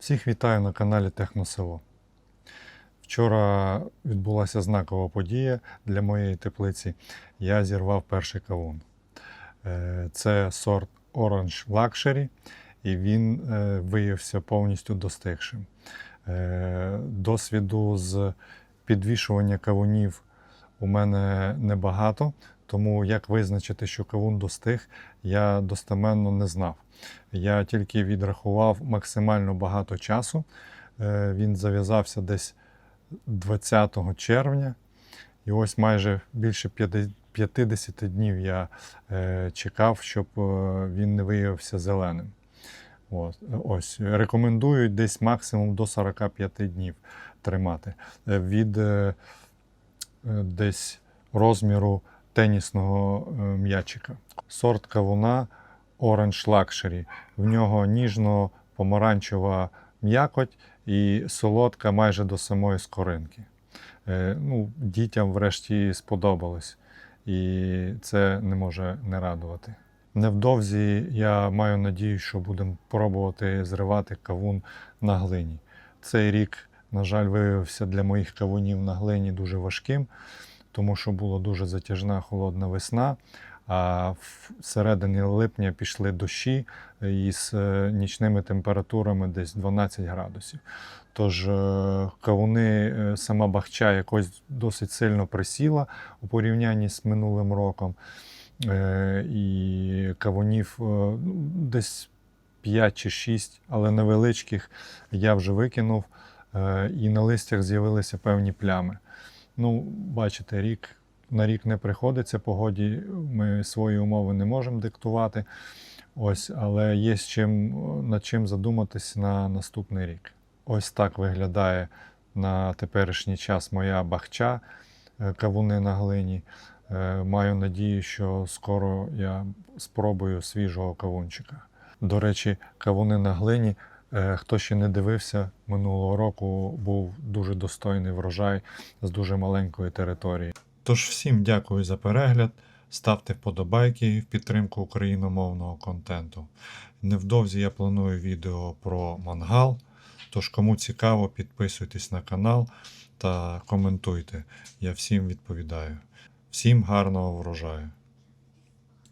Всіх вітаю на каналі Техносело. Вчора відбулася знакова подія для моєї теплиці. Я зірвав перший кавун. Е, Це сорт Orange Luxury, і він е, виявився повністю достигшим. Е, Досвіду з підвішування кавунів у мене небагато, тому як визначити, що кавун достиг, я достеменно не знав. Я тільки відрахував максимально багато часу. Е, Він зав'язався десь 20 червня. І ось майже більше 50 днів я е, чекав, щоб е, він не виявився зеленим. От, ось, рекомендують десь максимум до 45 днів тримати. Від десь розміру тенісного е, м'ячика. Сорт кавуна Orange Luxury. В нього ніжно-помаранчева м'якоть і солодка майже до самої скоринки. Е, Ну, дітям врешті сподобалось, і це не може не радувати. Невдовзі я маю надію, що будемо пробувати зривати кавун на глині. Цей рік, на жаль, виявився для моїх кавунів на глині дуже важким, тому що була дуже затяжна холодна весна. А в середині липня пішли дощі із е, нічними температурами десь 12 градусів. Тож е, кавуни, е, сама бахча якось досить сильно присіла у порівнянні з минулим роком. Е, І кавунів е, ну, десь 5 чи 6, але невеличких я вже викинув. Е, І на листях з'явилися певні плями. Ну, бачите, рік на рік не приходиться погоді. Ми свої умови не можемо диктувати. Ось, але є з чим над чим задуматись на наступний рік. Ось так виглядає на теперішній час моя бахча е, кавуни на глині. Е, Маю надію, що скоро я спробую свіжого кавунчика. До речі, кавуни на глині. Е, Хто ще не дивився, минулого року був дуже достойний врожай з дуже маленької території. Тож всім дякую за перегляд. Ставте вподобайки в підтримку україномовного контенту. Невдовзі я планую відео про мангал. Тож, кому цікаво, підписуйтесь на канал та коментуйте. Я всім відповідаю. Всім гарного врожаю!